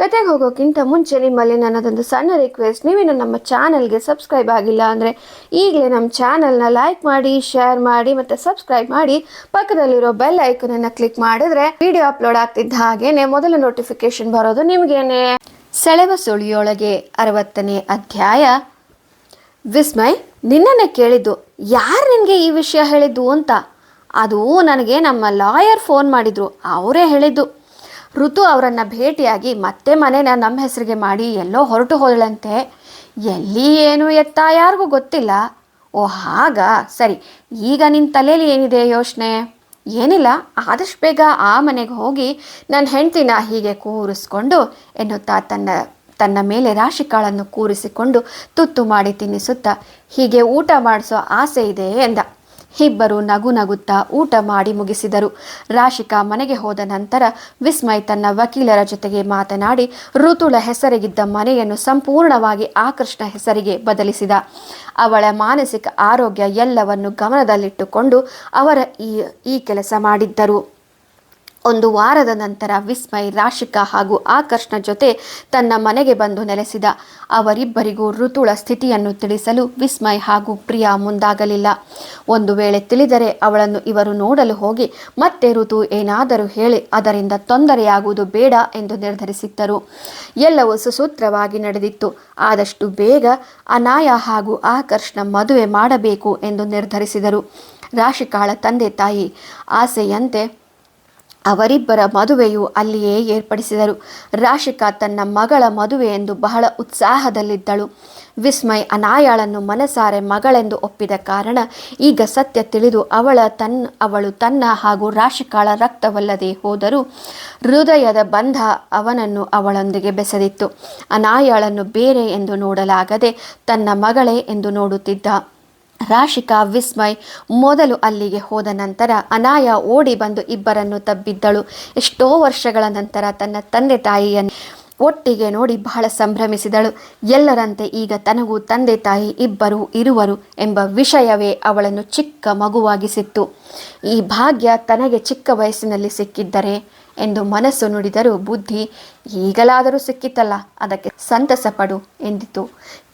ಕತೆಗೆ ಹೋಗೋಕ್ಕಿಂತ ಮುಂಚೆ ನಿಮ್ಮಲ್ಲಿ ನನ್ನದೊಂದು ಸಣ್ಣ ರಿಕ್ವೆಸ್ಟ್ ನೀವೇನು ನಮ್ಮ ಚಾನಲ್ಗೆ ಸಬ್ಸ್ಕ್ರೈಬ್ ಆಗಿಲ್ಲ ಅಂದರೆ ಈಗಲೇ ನಮ್ಮ ಚಾನಲ್ನ ಲೈಕ್ ಮಾಡಿ ಶೇರ್ ಮಾಡಿ ಮತ್ತು ಸಬ್ಸ್ಕ್ರೈಬ್ ಮಾಡಿ ಪಕ್ಕದಲ್ಲಿರೋ ಬೆಲ್ ಐಕನನ್ನು ಕ್ಲಿಕ್ ಮಾಡಿದ್ರೆ ವಿಡಿಯೋ ಅಪ್ಲೋಡ್ ಆಗ್ತಿದ್ದ ಹಾಗೇನೆ ಮೊದಲ ನೋಟಿಫಿಕೇಶನ್ ಬರೋದು ನಿಮಗೇನೆ. ಸೆಳೆವ ಸುಳಿಯೊಳಗೆ ಅರವತ್ತನೇ ಅಧ್ಯಾಯ. ವಿಸ್ಮಯ್, ನಿನ್ನನ್ನೇ ಕೇಳಿದ್ದು, ಯಾರು ನಿನಗೆ ಈ ವಿಷಯ ಹೇಳಿದ್ದು ಅಂತ? ಅದು ನನಗೆ ನಮ್ಮ ಲಾಯರ್ ಫೋನ್ ಮಾಡಿದ್ರು, ಅವರೇ ಹೇಳಿದ್ದು. ಋತು ಅವರನ್ನು ಭೇಟಿಯಾಗಿ ಮತ್ತೆ ಮನೇನ ನಮ್ಮ ಹೆಸರಿಗೆ ಮಾಡಿ ಎಲ್ಲೋ ಹೊರಟು ಹೋದಳಂತೆ. ಎಲ್ಲಿ ಏನು ಎತ್ತ ಯಾರಿಗೂ ಗೊತ್ತಿಲ್ಲ. ಓ ಹಾಗ. ಸರಿ, ಈಗ ನಿನ್ನ ತಲೆಯಲ್ಲಿ ಏನಿದೆ ಯೋಚನೆ? ಏನಿಲ್ಲ, ಆದಷ್ಟು ಬೇಗ ಆ ಮನೆಗೆ ಹೋಗಿ ನನ್ನ ಹೆಂಡ್ತಿನ ಹೀಗೆ ಕೂರಿಸ್ಕೊಂಡು ಎನ್ನುತ್ತಾ ತನ್ನ ತನ್ನ ಮೇಲೆ ರಾಶಿಕಾಳನ್ನು ಕೂರಿಸಿಕೊಂಡು ತುತ್ತು ಮಾಡಿ ತಿನ್ನಿಸುತ್ತಾ ಹೀಗೆ ಊಟ ಮಾಡಿಸೋ ಆಸೆ ಇದೆ ಎಂದ. ಇಬ್ಬರು ನಗು ನಗುತ್ತಾ ಊಟ ಮಾಡಿ ಮುಗಿಸಿದರು. ರಾಶಿಕಾ ಮನೆಗೆ ಹೋದ ನಂತರ ವಿಸ್ಮಯ್ ತನ್ನ ವಕೀಲರ ಜೊತೆಗೆ ಮಾತನಾಡಿ, ಋತುಳ ಹೆಸರಿಗಿದ್ದ ಮನೆಯನ್ನು ಸಂಪೂರ್ಣವಾಗಿ ಆಕೃಷ್ಣ ಹೆಸರಿಗೆ ಬದಲಿಸಿದ. ಅವಳ ಮಾನಸಿಕ ಆರೋಗ್ಯ ಎಲ್ಲವನ್ನು ಗಮನದಲ್ಲಿಟ್ಟುಕೊಂಡು ಅವರ ಈ ಈ ಕೆಲಸ ಮಾಡಿದ್ದರು. ಒಂದು ವಾರದ ನಂತರ ವಿಸ್ಮಯ್, ರಾಶಿಕಾ ಹಾಗೂ ಆಕರ್ಷ್ಣ ಜೊತೆ ತನ್ನ ಮನೆಗೆ ಬಂದು ನೆಲೆಸಿದ. ಅವರಿಬ್ಬರಿಗೂ ಋತುಳ ಸ್ಥಿತಿಯನ್ನು ತಿಳಿಸಲು ವಿಸ್ಮಯ್ ಹಾಗೂ ಪ್ರಿಯಾ ಮುಂದಾಗಲಿಲ್ಲ. ಒಂದು ವೇಳೆ ತಿಳಿದರೆ ಅವಳನ್ನು ಇವರು ನೋಡಲು ಹೋಗಿ, ಮತ್ತೆ ಋತು, ಏನಾದರೂ ಹೇಳಿ, ಅದರಿಂದ ತೊಂದರೆಯಾಗುವುದು ಬೇಡ ಎಂದು ನಿರ್ಧರಿಸಿದ್ದರು. ಎಲ್ಲವೂ ಸುಸೂತ್ರವಾಗಿ ನಡೆದಿತ್ತು. ಆದಷ್ಟು ಬೇಗ ಅನಾಯ ಹಾಗೂ ಆಕರ್ಷ್ಣ ಮದುವೆ ಮಾಡಬೇಕು ಎಂದು ನಿರ್ಧರಿಸಿದರು. ರಾಶಿಕಾಳ ತಂದೆ ತಾಯಿ ಆಸೆಯಂತೆ ಅವರಿಬ್ಬರ ಮದುವೆಯು ಅಲ್ಲಿಯೇ ಏರ್ಪಡಿಸಿದರು. ರಾಶಿಕಾ ತನ್ನ ಮಗಳ ಮದುವೆ ಎಂದು ಬಹಳ ಉತ್ಸಾಹದಲ್ಲಿದ್ದಳು. ವಿಸ್ಮಯ್ ಅನಾಯಾಳನ್ನು ಮನಸಾರೆ ಮಗಳೆಂದು ಒಪ್ಪಿದ ಕಾರಣ ಈಗ ಸತ್ಯ ತಿಳಿದು ಅವಳ ತನ್ನ ಅವಳು ತನ್ನ ಹಾಗೂ ರಾಶಿಕಾಳ ರಕ್ತವಲ್ಲದೆ ಹೋದರೂ ಹೃದಯದ ಬಂಧ ಅವನನ್ನು ಅವಳೊಂದಿಗೆ ಬೆಸೆದಿತ್ತು. ಅನಾಯಾಳನ್ನು ಬೇರೆ ಎಂದು ನೋಡಲಾಗದೆ ತನ್ನ ಮಗಳೇ ಎಂದು ನೋಡುತ್ತಿದ್ದ. ರಾಶಿಕಾ ವಿಸ್ಮಯ್ ಮೊದಲು ಅಲ್ಲಿಗೆ ಹೋದ ನಂತರ ಅನಾಯ ಓಡಿ ಬಂದು ಇಬ್ಬರನ್ನು ತಬ್ಬಿದ್ದಳು. ಎಷ್ಟೋ ವರ್ಷಗಳ ನಂತರ ತನ್ನ ತಂದೆ ತಾಯಿಯನ್ನು ಒಟ್ಟಿಗೆ ನೋಡಿ ಬಹಳ ಸಂಭ್ರಮಿಸಿದಳು. ಎಲ್ಲರಂತೆ ಈಗ ತನಗೂ ತಂದೆ ತಾಯಿ ಇಬ್ಬರು ಇರುವರು ಎಂಬ ವಿಷಯವೇ ಅವಳನ್ನು ಚಿಕ್ಕ ಮಗುವಾಗಿಸಿತ್ತು. ಈ ಭಾಗ್ಯ ತನಗೆ ಚಿಕ್ಕ ವಯಸ್ಸಿನಲ್ಲಿ ಸಿಕ್ಕಿದ್ದರೆ ಎಂದು ಮನಸ್ಸು ನುಡಿದರೂ ಬುದ್ಧಿ ಈಗಲಾದರೂ ಸಿಕ್ಕಿತಲ್ಲ, ಅದಕ್ಕೆ ಸಂತಸ ಪಡು ಎಂದಿತು.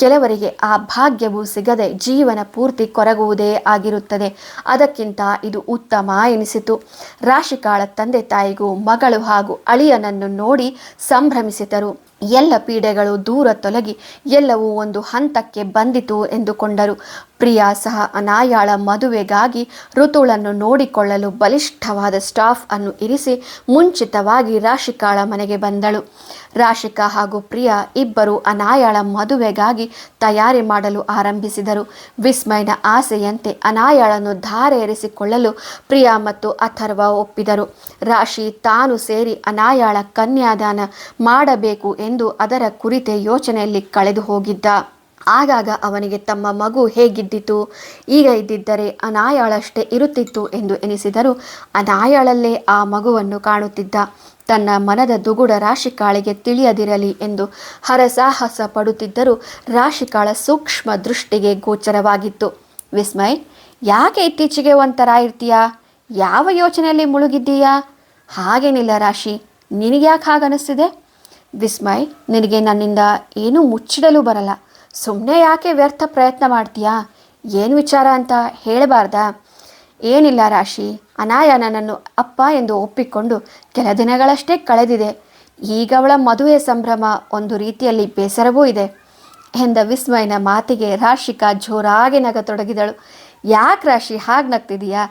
ಕೆಲವರಿಗೆ ಆ ಭಾಗ್ಯವು ಸಿಗದೆ ಜೀವನ ಪೂರ್ತಿ ಕೊರಗುವುದೇ ಆಗಿರುತ್ತದೆ. ಅದಕ್ಕಿಂತ ಇದು ಉತ್ತಮ ಎನಿಸಿತು. ರಾಶಿಕಾಳ ತಂದೆ ತಾಯಿಗೂ ಮಗಳು ಹಾಗೂ ಅಳಿಯನನ್ನು ನೋಡಿ ಸಂಭ್ರಮಿಸಿದರು. ಎಲ್ಲ ಪೀಡೆಗಳು ದೂರ ತೊಲಗಿ ಎಲ್ಲವೂ ಒಂದು ಹಂತಕ್ಕೆ ಬಂದಿತು ಎಂದುಕೊಂಡರು. ಪ್ರಿಯಾ ಸಹ ಅನಾಯಾಳ ಮದುವೆಗಾಗಿ ಋತುಳನ್ನು ನೋಡಿಕೊಳ್ಳಲು ಬಲಿಷ್ಠವಾದ ಸ್ಟಾಫ್ ಅನ್ನು ಇರಿಸಿ ಮುಂಚಿತವಾಗಿ ರಾಶಿಕಾಳ ಮನೆಗೆ ಬಂದಳು. ರಾಶಿಕಾ ಹಾಗೂ ಪ್ರಿಯಾ ಇಬ್ಬರು ಅನಾಯಾಳ ಮದುವೆಗಾಗಿ ತಯಾರಿ ಮಾಡಲು ಆರಂಭಿಸಿದರು. ವಿಸ್ಮಯನ ಆಸೆಯಂತೆ ಅನಾಯಾಳನ್ನು ಧಾರೆ ಎರೆಸಿಕೊಳ್ಳಲು ಪ್ರಿಯಾ ಮತ್ತು ಅಥರ್ವ ಒಪ್ಪಿದರು. ರಾಶಿ ತಾನು ಸೇರಿ ಅನಾಯಾಳ ಕನ್ಯಾದಾನ ಮಾಡಬೇಕು ಎಂದು ಅದರ ಕುರಿತೇ ಯೋಚನೆಯಲ್ಲಿ ಕಳೆದು ಹೋಗಿದ್ದ ಆಗಾಗ ಅವನಿಗೆ ತಮ್ಮ ಮಗು ಹೇಗಿದ್ದಿತು? ಈಗ ಇದ್ದಿದ್ದರೆ ಅನಾಯಾಳಷ್ಟೇ ಇರುತ್ತಿತ್ತು ಎಂದು ಎನಿಸಿದರು. ಅನಾಯಾಳಲ್ಲೇ ಆ ಮಗುವನ್ನು ಕಾಣುತ್ತಿದ್ದ. ತನ್ನ ಮನದ ದುಗುಡ ರಾಶಿಕಾಳಿಗೆ ತಿಳಿಯದಿರಲಿ ಎಂದು ಹರಸಾಹಸ ಪಡುತ್ತಿದ್ದರೂ ರಾಶಿಕಾಳ ಸೂಕ್ಷ್ಮ ದೃಷ್ಟಿಗೆ ಗೋಚರವಾಗಿತ್ತು. ವಿಸ್ಮಯ್, ಯಾಕೆ ಇತ್ತೀಚೆಗೆ ಒಂಥರ ಇರ್ತೀಯಾ ಯಾವ ಯೋಚನೆಯಲ್ಲಿ ಮುಳುಗಿದ್ದೀಯಾ? ಹಾಗೇನಿಲ್ಲ ರಾಶಿ, ನಿನಗ್ಯಾಕೆ ಹಾಗನಿಸ್ತಿದೆ ವಿಸ್ಮಯ್, ನಿನಗೆ ನನ್ನಿಂದ ಏನೂ ಮುಚ್ಚಿಡಲು ಬರಲ್ಲ. ಸುಮ್ಮನೆ ಯಾಕೆ ವ್ಯರ್ಥ ಪ್ರಯತ್ನ ಮಾಡ್ತೀಯಾ? ಏನು ವಿಚಾರ ಅಂತ ಹೇಳಬಾರ್ದ. ಏನಿಲ್ಲ ರಾಶಿ, ಅನಾಯ ನನ್ನನ್ನು ಅಪ್ಪ ಎಂದು ಒಪ್ಪಿಕೊಂಡು ಕೆಲ ದಿನಗಳಷ್ಟೇ ಕಳೆದಿದೆ. ಈಗ ಅವಳ ಮದುವೆ ಸಂಭ್ರಮ ಒಂದು ರೀತಿಯಲ್ಲಿ ಬೇಸರವೂ ಇದೆ ಎಂದ ವಿಸ್ಮಯನ ಮಾತಿಗೆ ರಾಶಿಕಾ ಜೋರಾಗಿ ನಗತೊಡಗಿದಳು. ಯಾಕೆ ರಾಶಿ, ಹಾಗೆ ನಗ್ತಿದೀಯಾ?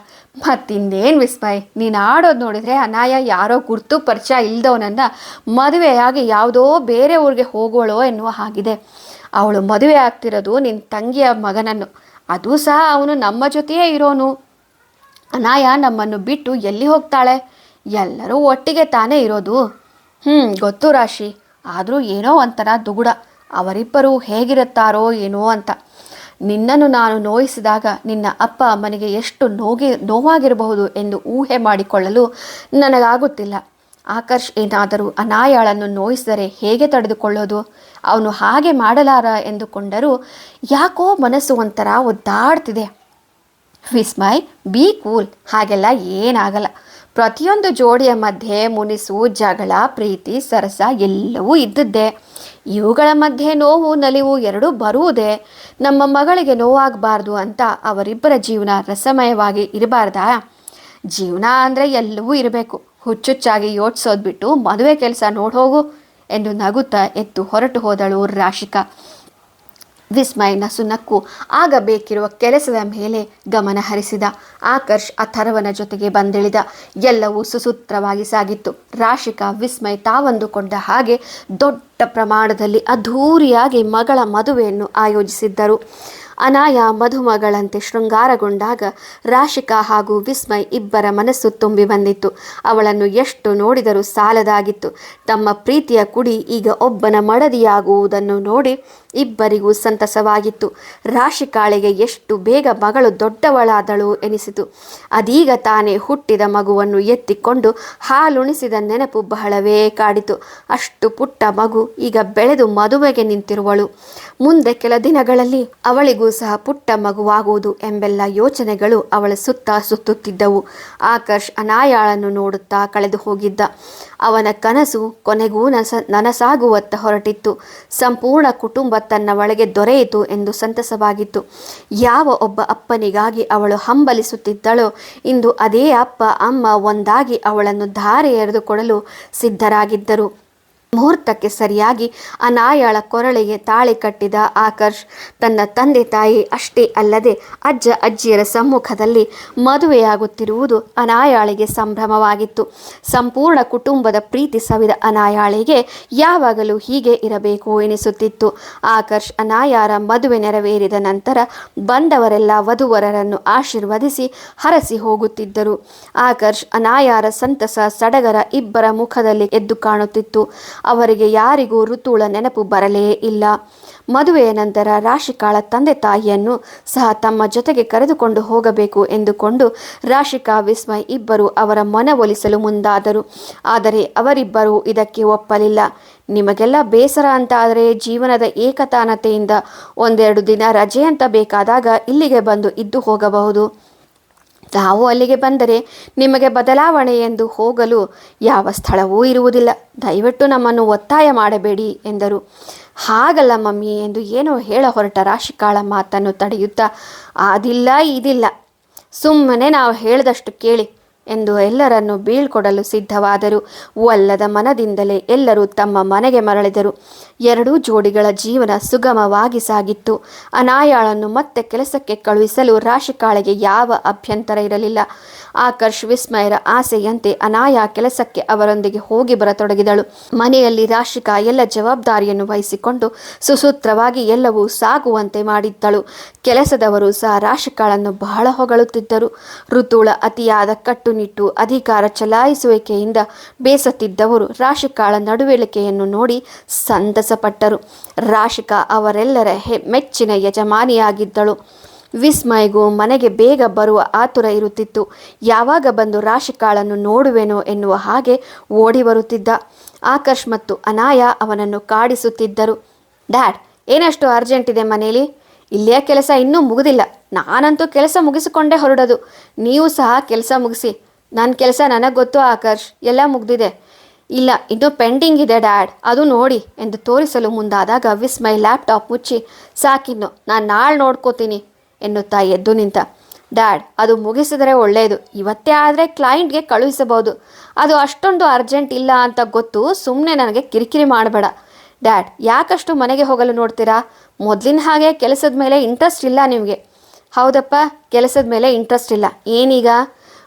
ಮತ್ತಿನ್ನೇನು ವಿಸ್ಮಯ್, ನೀನು ಆಡೋದು ನೋಡಿದರೆ ಅನಾಯ ಯಾರೋ ಗುರ್ತು ಪರಿಚಯ ಇಲ್ಲದವನನ್ನು ಮದುವೆಯಾಗಿ ಯಾವುದೋ ಬೇರೆ ಊರಿಗೆ ಹೋಗೋಳೋ ಎನ್ನುವ ಹಾಗಿದೆ. ಅವಳು ಮದುವೆ ಆಗ್ತಿರೋದು ನಿನ್ನ ತಂಗಿಯ ಮಗನನ್ನು. ಅದು ಸಹ ಅವನು ನಮ್ಮ ಜೊತೆಯೇ ಇರೋನು. ಅನಾಯ ನಮ್ಮನ್ನು ಬಿಟ್ಟು ಎಲ್ಲಿ ಹೋಗ್ತಾಳೆ? ಎಲ್ಲರೂ ಒಟ್ಟಿಗೆ ತಾನೇ ಇರೋದು. ಹ್ಞೂ ಗೊತ್ತು ರಾಶಿ. ಆದರೂ ಏನೋ ಒಂಥರ ದುಗುಡ. ಅವರಿಬ್ಬರು ಹೇಗಿರುತ್ತಾರೋ ಏನೋ ಅಂತ. ನಿನ್ನನ್ನು ನಾನು ನೋಯಿಸಿದಾಗ ನಿನ್ನ ಅಪ್ಪ ಅಮ್ಮನಿಗೆ ಎಷ್ಟು ನೋಗಿ, ನೋವಾಗಿರಬಹುದು ಎಂದು ಊಹೆ ಮಾಡಿಕೊಳ್ಳಲು ನನಗಾಗುತ್ತಿಲ್ಲ. ಆಕರ್ಷ್ ಏನಾದರೂ ಅನಾಯಾಳನ್ನು ನೋಯಿಸಿದರೆ ಹೇಗೆ ತಡೆದುಕೊಳ್ಳೋದು? ಅವನು ಹಾಗೆ ಮಾಡಲಾರ ಎಂದುಕೊಂಡರೂ ಯಾಕೋ ಮನಸ್ಸು ಒಂಥರ ಒದ್ದಾಡ್ತಿದೆ. ವಿಸ್ಮಯ್ ಬಿ ಕೂಲ್ ಹಾಗೆಲ್ಲ ಏನಾಗಲ್ಲ. ಪ್ರತಿಯೊಂದು ಜೋಡಿಯ ಮಧ್ಯೆ ಮುನಿಸು, ಜಗಳ, ಪ್ರೀತಿ, ಸರಸ ಎಲ್ಲವೂ ಇದ್ದದ್ದೇ. ಇವುಗಳ ಮಧ್ಯೆ ನೋವು, ನಲಿವು ಎರಡೂ ಬರುವುದೇ. ನಮ್ಮ ಮಗಳಿಗೆ ನೋವಾಗಬಾರ್ದು ಅಂತ ಅವರಿಬ್ಬರ ಜೀವನ ರಸಮಯವಾಗಿ ಇರಬಾರ್ದಾ? ಜೀವನ ಅಂದರೆ ಎಲ್ಲವೂ ಇರಬೇಕು. ಹುಚ್ಚುಚ್ಚಾಗಿ ಯೋಚಿಸೋದ್ಬಿಟ್ಟು ಮದುವೆ ಕೆಲಸ ನೋಡೋಗು ಎಂದು ನಗುತ್ತಾ ಎದ್ದು ಹೊರಟು ಹೋದಳು ರಾಶಿಕಾ. ವಿಸ್ಮಯನ ನಸು ನಕ್ಕು ಆಗಬೇಕಿರುವ ಕೆಲಸದ ಮೇಲೆ ಗಮನ ಹರಿಸಿದ. ಆಕರ್ಷ್ ಅಥರ್ವನ ಜೊತೆಗೆ ಬಂದಿಳಿದ. ಎಲ್ಲವೂ ಸುಸೂತ್ರವಾಗಿ ಸಾಗಿತ್ತು. ರಾಶಿಕಾ ವಿಸ್ಮಯ ತಾವಂದುಕೊಂಡ ಹಾಗೆ ದೊಡ್ಡ ಪ್ರಮಾಣದಲ್ಲಿ ಅದ್ಧೂರಿಯಾಗಿ ಮಗಳ ಮದುವೆಯನ್ನು ಆಯೋಜಿಸಿದ್ದರು. ಅನಾಯ ಮಧುಮಗಳಂತೆ ಶೃಂಗಾರಗೊಂಡಾಗ ರಾಶಿಕಾ ಹಾಗೂ ವಿಸ್ಮಯ್ ಇಬ್ಬರ ಮನಸ್ಸು ತುಂಬಿ ಬಂದಿತ್ತು. ಅವಳನ್ನು ಎಷ್ಟು ನೋಡಿದರೂ ಸಾಲದಾಗಿತ್ತು. ತಮ್ಮ ಪ್ರೀತಿಯ ಕುಡಿ ಈಗ ಒಬ್ಬನ ಮಡದಿಯಾಗುವುದನ್ನು ನೋಡಿ ಇಬ್ಬರಿಗೂ ಸಂತಸವಾಗಿತ್ತು. ರಾಶಿಕಾಳಿಗೆ ಎಷ್ಟು ಬೇಗ ಮಗಳು ದೊಡ್ಡವಳಾದಳು ಎನಿಸಿತು. ಅದೀಗ ತಾನೇ ಹುಟ್ಟಿದ ಮಗುವನ್ನು ಎತ್ತಿಕೊಂಡು ಹಾಲುಣಿಸಿದ ನೆನಪು ಬಹಳವೇ ಕಾಡಿತು. ಅಷ್ಟು ಪುಟ್ಟ ಮಗು ಈಗ ಬೆಳೆದು ಮದುವೆಗೆ ನಿಂತಿರುವಳು. ಮುಂದೆ ಕೆಲ ದಿನಗಳಲ್ಲಿ ಅವಳಿಗೂ ಸಹ ಪುಟ್ಟ ಮಗುವಾಗುವುದು ಎಂಬೆಲ್ಲ ಯೋಚನೆಗಳು ಅವಳ ಸುತ್ತ ಸುತ್ತುತ್ತಿದ್ದವು. ಆಕರ್ಷ್ ಅನಾಯಾಳನ್ನು ನೋಡುತ್ತಾ ಕಳೆದು ಹೋಗಿದ್ದ. ಅವನ ಕನಸು ಕೊನೆಗೂ ನಸ ನನಸಾಗುವತ್ತ ಹೊರಟಿತ್ತು. ಸಂಪೂರ್ಣ ಕುಟುಂಬ ತನ್ನ ಒಳಗೆ ದೊರೆಯಿತು ಎಂದು ಸಂತಸವಾಗಿತ್ತು. ಯಾವ ಒಬ್ಬ ಅಪ್ಪನಿಗಾಗಿ ಅವಳು ಹಂಬಲಿಸುತ್ತಿದ್ದಳೋ, ಇಂದು ಅದೇ ಅಪ್ಪ, ಅಮ್ಮ ಒಂದಾಗಿ ಅವಳನ್ನು ಧಾರೆ ಎರೆದುಕೊಡಲು ಸಿದ್ಧರಾಗಿದ್ದರು. ಮುಹೂರ್ತಕ್ಕೆ ಸರಿಯಾಗಿ ಅನಾಯಾಳ ಕೊರಳಿಗೆ ತಾಳಿ ಕಟ್ಟಿದ ಆಕರ್ಷ್ ತನ್ನ ತಂದೆ ತಾಯಿ ಅಷ್ಟೇ ಅಲ್ಲದೆ ಅಜ್ಜ ಅಜ್ಜಿಯರ ಸಮ್ಮುಖದಲ್ಲಿ ಮದುವೆಯಾಗುತ್ತಿರುವುದು ಅನಾಯಾಳಿಗೆ ಸಂಭ್ರಮವಾಗಿತ್ತು. ಸಂಪೂರ್ಣ ಕುಟುಂಬದ ಪ್ರೀತಿ ಸವಿದ ಅನಾಯಾಳಿಗೆ ಯಾವಾಗಲೂ ಹೀಗೆ ಇರಬೇಕು ಎನಿಸುತ್ತಿತ್ತು. ಆಕರ್ಷ್ ಅನಾಯಾರ ಮದುವೆ ನೆರವೇರಿದ ನಂತರ ಬಂದವರೆಲ್ಲ ವಧುವರರನ್ನು ಆಶೀರ್ವದಿಸಿ ಹರಸಿ ಹೋಗುತ್ತಿದ್ದರು. ಆಕರ್ಷ್ ಅನಾಯಾರ ಸಂತಸ ಸಡಗರ ಇಬ್ಬರ ಮುಖದಲ್ಲಿ ಎದ್ದು ಕಾಣುತ್ತಿತ್ತು. ಅವರಿಗೆ ಯಾರಿಗೂ ಋತುಳ ನೆನಪು ಬರಲೇ ಇಲ್ಲ. ಮದುವೆಯ ನಂತರ ರಾಶಿಕಾಳ ತಂದೆ ತಾಯಿಯನ್ನು ಸಹ ತಮ್ಮ ಜೊತೆಗೆ ಕರೆದುಕೊಂಡು ಹೋಗಬೇಕು ಎಂದುಕೊಂಡು ರಾಶಿಕಾ, ವಿಸ್ಮಯ್ ಇಬ್ಬರು ಅವರ ಮನವೊಲಿಸಲು ಮುಂದಾದರು. ಆದರೆ ಅವರಿಬ್ಬರೂ ಇದಕ್ಕೆ ಒಪ್ಪಲಿಲ್ಲ. ನಿಮಗೆಲ್ಲ ಬೇಸರ ಅಂತ ಆದರೆ ಜೀವನದ ಏಕತಾನತೆಯಿಂದ ಒಂದೆರಡು ದಿನ ರಜೆ ಅಂತ ಬೇಕಾದಾಗ ಇಲ್ಲಿಗೆ ಬಂದು ಇದ್ದು ಹೋಗಬಹುದು. ನಾವು ಅಲ್ಲಿಗೆ ಬಂದರೆ ನಿಮಗೆ ಬದಲಾವಣೆ ಎಂದು ಹೋಗಲು ಯಾವ ಸ್ಥಳವೂ ಇರುವುದಿಲ್ಲ. ದಯವಿಟ್ಟು ನಮ್ಮನ್ನು ಒತ್ತಾಯ ಮಾಡಬೇಡಿ ಎಂದರು. ಹಾಗಲ್ಲ ಮಮ್ಮಿ ಎಂದು ಏನೋ ಹೇಳ ಹೊರಟ ರಾಶಿಕಾಳ ಮಾತನ್ನು ತಡೆಯುತ್ತಾ ಅದಿಲ್ಲ ಇದಿಲ್ಲ. ಸುಮ್ಮನೆ ನಾವು ಹೇಳಿದಷ್ಟು ಕೇಳಿ. ಎಂದು ಎಲ್ಲರನ್ನು ಬೀಳ್ಕೊಡಲು ಸಿದ್ಧವಾದರು. ಒಲ್ಲದ ಮನದಿಂದಲೇ ಎಲ್ಲರೂ ತಮ್ಮ ಮನೆಗೆ ಮರಳಿದರು. ಎರಡೂ ಜೋಡಿಗಳ ಜೀವನ ಸುಗಮವಾಗಿ ಸಾಗಿತ್ತು. ಅನಾಯಾಳನ್ನು ಮತ್ತೆ ಕೆಲಸಕ್ಕೆ ಕಳುಹಿಸಲು ರಾಶಿಕಾಳಿಗೆ ಯಾವ ಅಭ್ಯಂತರ ಇರಲಿಲ್ಲ. ಆಕರ್ಷ್ ವಿಸ್ಮಯರ ಆಸೆಯಂತೆ ಅನಾಯ ಕೆಲಸಕ್ಕೆ ಅವರೊಂದಿಗೆ ಹೋಗಿ ಬರತೊಡಗಿದಳು. ಮನೆಯಲ್ಲಿ ರಾಶಿಕಾ ಎಲ್ಲ ಜವಾಬ್ದಾರಿಯನ್ನು ವಹಿಸಿಕೊಂಡು ಸುಸೂತ್ರವಾಗಿ ಎಲ್ಲವೂ ಸಾಗುವಂತೆ ಮಾಡಿದ್ದಳು. ಕೆಲಸದವರು ಸಹ ರಾಶಿಕಾಳನ್ನು ಬಹಳ ಹೊಗಳುತ್ತಿದ್ದರು. ಋತುಳ ಅತಿಯಾದ ಕಟ್ಟುನಿಟ್ಟು ಅಧಿಕಾರ ಚಲಾಯಿಸುವಿಕೆಯಿಂದ ಬೇಸತ್ತಿದ್ದವರು ರಾಶಿಕಾಳ ನಡುವಳಿಕೆಯನ್ನು ನೋಡಿ ಸಂತಸಪಟ್ಟರು. ರಾಶಿಕಾ ಅವರೆಲ್ಲರ ಹೆ, ಮೆಚ್ಚಿನ ಯಜಮಾನಿಯಾಗಿದ್ದಳು. ವಿಸ್ಮಯಗೂ ಮನೆಗೆ ಬೇಗ ಬರುವ ಆತುರ ಇರುತ್ತಿತ್ತು. ಯಾವಾಗ ಬಂದು ರಾಶಿಕಾಳನ್ನು ನೋಡುವೆನೋ ಎನ್ನುವ ಹಾಗೆ ಓಡಿ ಬರುತ್ತಿದ್ದ ಆಕರ್ಷ್ ಮತ್ತು ಅನಾಯ ಅವನನ್ನು ಕಾಡಿಸುತ್ತಿದ್ದರು. ಡ್ಯಾಡ್ ಏನಷ್ಟು ಅರ್ಜೆಂಟ್ ಇದೆ ಮನೇಲಿ? ಇಲ್ಲಿಯ ಕೆಲಸ ಇನ್ನೂ ಮುಗಿದಿಲ್ಲ. ನಾನಂತೂ ಕೆಲಸ ಮುಗಿಸಿಕೊಂಡೇ ಹೊರಡೋದು. ನೀವು ಸಹ ಕೆಲಸ ಮುಗಿಸಿ. ನನ್ನ ಕೆಲಸ ನನಗೆ ಗೊತ್ತು ಆಕರ್ಷ್. ಎಲ್ಲ ಮುಗ್ದಿದೆ. ಇಲ್ಲ ಇದು ಪೆಂಡಿಂಗ್ ಇದೆ ಡ್ಯಾಡ್. ಅದು ನೋಡಿ ಎಂದು ತೋರಿಸಲು ಮುಂದಾದಾಗ ವಿಸ್ಮಯ್ ಲ್ಯಾಪ್ಟಾಪ್ ಮುಚ್ಚಿ, ಸಾಕಿನ್ನು, ನಾನು ನಾಳೆ ನೋಡ್ಕೋತೀನಿ ಎನ್ನುತ್ತಾ ಎದ್ದು ನಿಂತ. ಡ್ಯಾಡ್, ಅದು ಮುಗಿಸಿದರೆ ಒಳ್ಳೆಯದು ಇವತ್ತೇ ಆದರೆ ಕ್ಲೈಂಟ್ಗೆ ಕಳುಹಿಸಬಹುದು. ಅದು ಅಷ್ಟೊಂದು ಅರ್ಜೆಂಟ್ ಇಲ್ಲ ಅಂತ ಗೊತ್ತು ಸುಮ್ಮನೆ ನನಗೆ ಕಿರಿಕಿರಿ ಮಾಡಬೇಡ. ಡ್ಯಾಡ್, ಯಾಕಷ್ಟು ಮನೆಗೆ ಹೋಗಲು ನೋಡ್ತೀರಾ? ಮೊದಲಿನ ಹಾಗೆ ಕೆಲಸದ ಮೇಲೆ ಇಂಟ್ರೆಸ್ಟ್ ಇಲ್ಲ ನಿಮಗೆ. ಹೌದಪ್ಪ, ಕೆಲಸದ ಮೇಲೆ ಇಂಟ್ರೆಸ್ಟ್ ಇಲ್ಲ. ಏನೀಗ?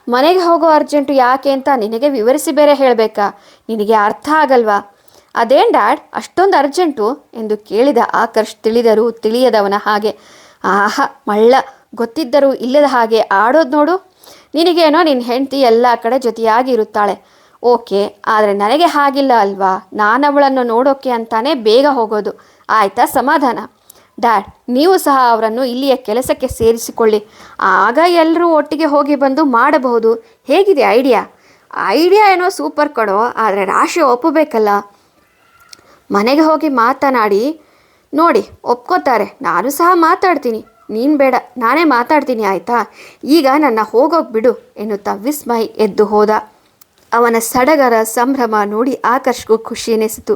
ಮನೆಗೆ ಹೋಗೋ ಅರ್ಜೆಂಟು ಯಾಕೆ ಅಂತ ನಿನಗೆ ವಿವರಿಸಿ ಬೇರೆ ಹೇಳಬೇಕಾ? ನಿನಗೆ ಅರ್ಥ ಆಗಲ್ವಾ? ಅದೇನು ಡ್ಯಾಡ್ ಅಷ್ಟೊಂದು ಅರ್ಜೆಂಟು ಎಂದು ಕೇಳಿದ ಆಕರ್ಷ್ ತಿಳಿದರು ತಿಳಿಯದವನ ಹಾಗೆ. ಆಹಾ, ಮಳ್ಳ, ಗೊತ್ತಿದ್ದರೂ ಇಲ್ಲದ ಹಾಗೆ ಆಡೋದು ನೋಡು. ನಿನಗೇನೋ ನಿನ್ನ ಹೆಂಡತಿ ಎಲ್ಲ ಕಡೆ ಜೊತೆಯಾಗಿ ಇರುತ್ತಾಳೆ. ಓಕೆ, ಆದರೆ ನನಗೆ ಹಾಗಿಲ್ಲ ಅಲ್ವಾ? ನಾನು ಅವಳನ್ನು ನೋಡೋಕೆ ಅಂತಾನೆ ಬೇಗ ಹೋಗೋದು. ಆಯ್ತಾ ಸಮಾಧಾನ? ಡ್ಯಾಡ್, ನೀವು ಸಹ ಅವರನ್ನು ಇಲ್ಲಿಯ ಕೆಲಸಕ್ಕೆ ಸೇರಿಸಿಕೊಳ್ಳಿ. ಆಗ ಎಲ್ಲರೂ ಒಟ್ಟಿಗೆ ಹೋಗಿ ಬಂದು ಮಾಡಬಹುದು. ಹೇಗಿದೆ ಐಡಿಯಾ? ಐಡಿಯಾ ಏನೋ ಸೂಪರ್ ಕೊಡೋ ಆದರೆ ರಾಶಿ ಒಪ್ಪಬೇಕಲ್ಲ. ಮನೆಗೆ ಹೋಗಿ ಮಾತನಾಡಿ, ನೋಡಿ, ಒಪ್ಕೋತಾರೆ. ನಾನು ಸಹ ಮಾತಾಡ್ತೀನಿ. ನೀನು ಬೇಡ, ನಾನೇ ಮಾತಾಡ್ತೀನಿ, ಆಯಿತಾ? ಈಗ ನನ್ನ ಹೋಗೋಕೆ ಬಿಡು ಎನ್ನುತ್ತಾ ವಿಸ್ಮಯ್ ಎದ್ದು ಹೋದ. ಅವನ ಸಡಗರ ಸಂಭ್ರಮ ನೋಡಿ ಆಕರ್ಷ್ಗೂ ಖುಷಿ ಎನಿಸಿತು.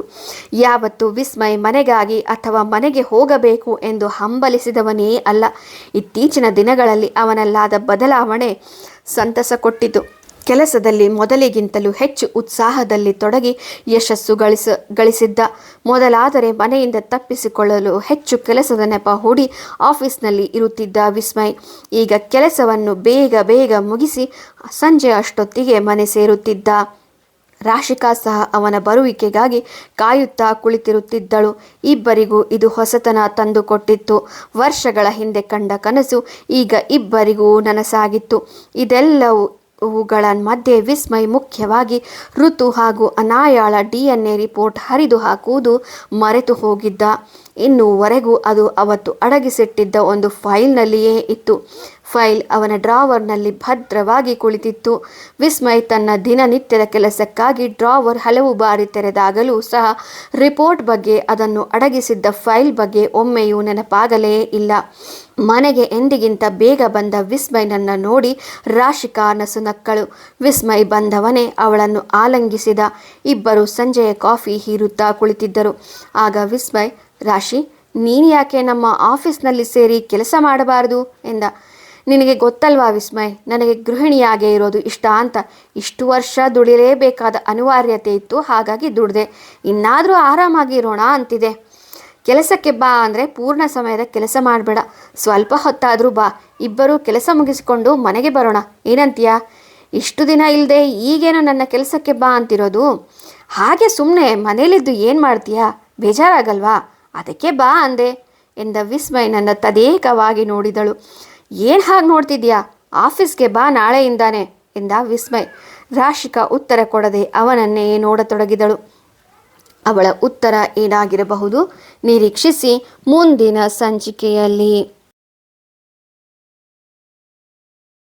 ಯಾವತ್ತು ವಿಸ್ಮಯ್ ಮನೆಗಾಗಿ ಅಥವಾ ಮನೆಗೆ ಹೋಗಬೇಕು ಎಂದು ಹಂಬಲಿಸಿದವನೇ ಅಲ್ಲ. ಇತ್ತೀಚಿನ ದಿನಗಳಲ್ಲಿ ಅವನಲ್ಲಾದ ಬದಲಾವಣೆ ಸಂತಸ ಕೊಟ್ಟಿತು. ಕೆಲಸದಲ್ಲಿ ಮೊದಲಿಗಿಂತಲೂ ಹೆಚ್ಚು ಉತ್ಸಾಹದಲ್ಲಿ ತೊಡಗಿ ಯಶಸ್ಸು ಗಳಿಸ, ಗಳಿಸಿದ್ದ. ಮೊದಲಾದರೆ ಮನೆಯಿಂದ ತಪ್ಪಿಸಿಕೊಳ್ಳಲು ಹೆಚ್ಚು ಕೆಲಸದ ನೆಪ ಹೂಡಿ ಆಫೀಸ್ನಲ್ಲಿ ಇರುತ್ತಿದ್ದ ವಿಸ್ಮಯ್. ಈಗ ಕೆಲಸವನ್ನು ಬೇಗ ಬೇಗ ಮುಗಿಸಿ ಸಂಜೆ ಅಷ್ಟೊತ್ತಿಗೆ ಮನೆ ಸೇರುತ್ತಿದ್ದ. ರಾಶಿಕಾ ಸಹ ಅವನ ಬರುವಿಕೆಗಾಗಿ ಕಾಯುತ್ತಾ ಕುಳಿತಿರುತ್ತಿದ್ದಳು. ಇಬ್ಬರಿಗೂ ಇದು ಹೊಸತನ ತಂದುಕೊಟ್ಟಿತ್ತು. ವರ್ಷಗಳ ಹಿಂದೆ ಕಂಡ ಕನಸು ಈಗ ಇಬ್ಬರಿಗೂ ನನಸಾಗಿತ್ತು. ಇದೆಲ್ಲವೂ ಇವುಗಳ ಮಧ್ಯೆ ವಿಸ್ಮಯ್ ಮುಖ್ಯವಾಗಿ ಋತು ಹಾಗೂ ಅನಾಯಾಳ ಡಿ ಎನ್ ಎ ರಿಪೋರ್ಟ್ ಹರಿದು ಹಾಕುವುದು ಮರೆತು ಹೋಗಿದ್ದ. ಇನ್ನೂವರೆಗೂ ಅದು ಅವತ್ತು ಅಡಗಿಸಿಟ್ಟಿದ್ದ ಒಂದು ಫೈಲ್ನಲ್ಲಿಯೇ ಇತ್ತು. ಫೈಲ್ ಅವನ ಡ್ರಾವರ್ನಲ್ಲಿ ಭದ್ರವಾಗಿ ಕುಳಿತಿತ್ತು. ವಿಸ್ಮಯ್ ತನ್ನ ದಿನನಿತ್ಯದ ಕೆಲಸಕ್ಕಾಗಿ ಡ್ರಾವರ್ ಹಲವು ಬಾರಿ ತೆರೆದಾಗಲೂ ಸಹ ರಿಪೋರ್ಟ್ ಬಗ್ಗೆ ಅದನ್ನು ಅಡಗಿಸಿದ್ದ ಫೈಲ್ ಬಗ್ಗೆ ಒಮ್ಮೆಯೂ ನೆನಪಾಗಲೇ ಇಲ್ಲ. ಮನೆಗೆ ಎಂದಿಗಿಂತ ಬೇಗ ಬಂದ ವಿಸ್ಮಯ್ನನ್ನು ನೋಡಿ ರಾಶಿಕಾ ನಸುನಕ್ಕಳು ವಿಸ್ಮಯ್ ಬಂದವನೇ ಅವಳನ್ನು ಆಲಂಗಿಸಿದ. ಇಬ್ಬರು ಸಂಜೆಯ ಕಾಫಿ ಹೀರುತ್ತಾ ಕುಳಿತಿದ್ದರು. ಆಗ ವಿಸ್ಮಯ್, ರಾಶಿ, ನೀನು ಯಾಕೆ ನಮ್ಮ ಆಫೀಸ್ನಲ್ಲಿ ಸೇರಿ ಕೆಲಸ ಮಾಡಬಾರದು? ಎಂದ. ನಿನಗೆ ಗೊತ್ತಲ್ವಾ ವಿಸ್ಮಯ್? ನನಗೆ ಗೃಹಿಣಿಯಾಗೇ ಇರೋದು ಇಷ್ಟ ಅಂತ. ಇಷ್ಟು ವರ್ಷ ದುಡಿಲೇಬೇಕಾದ ಅನಿವಾರ್ಯತೆ ಇತ್ತು, ಹಾಗಾಗಿ ದುಡಿದೆ. ಇನ್ನಾದರೂ ಆರಾಮಾಗಿ ಇರೋಣ ಅಂತಿದೆ. ಕೆಲಸಕ್ಕೆ ಬಾ ಅಂದರೆ ಪೂರ್ಣ ಸಮಯದ ಕೆಲಸ ಮಾಡಬೇಡ. ಸ್ವಲ್ಪ ಹೊತ್ತಾದರೂ ಬಾ. ಇಬ್ಬರೂ ಕೆಲಸ ಮುಗಿಸಿಕೊಂಡು ಮನೆಗೆ ಬರೋಣ. ಏನಂತೀಯ? ಇಷ್ಟು ದಿನ ಇಲ್ಲದೆ ಈಗೇನೋ ನನ್ನ ಕೆಲಸಕ್ಕೆ ಬಾ ಅಂತಿರೋದು? ಹಾಗೆ ಸುಮ್ಮನೆ ಮನೇಲಿದ್ದು ಏನು ಮಾಡ್ತೀಯಾ? ಬೇಜಾರಾಗಲ್ವಾ? ಅದಕ್ಕೆ ಬಾ ಅಂದೆ ಎಂದ ವಿಸ್ಮಯ್ ನನ್ನ ತದೇಕವಾಗಿ ನೋಡಿದಳು. ಏನು ಹಾಗೆ ನೋಡ್ತಿದ್ಯಾ? ಆಫೀಸ್ಗೆ ಬಾ ನಾಳೆಯಿಂದಾನೆ ಎಂದ ವಿಸ್ಮಯ್. ರಾಶಿಕಾ ಉತ್ತರ ಕೊಡದೆ ಅವನನ್ನೇ ನೋಡತೊಡಗಿದಳು. ಅವಳ ಉತ್ತರ ಏನಾಗಿರಬಹುದು? ನಿರೀಕ್ಷಿಸಿ ಮುಂದಿನ ಸಂಚಿಕೆಯಲ್ಲಿ.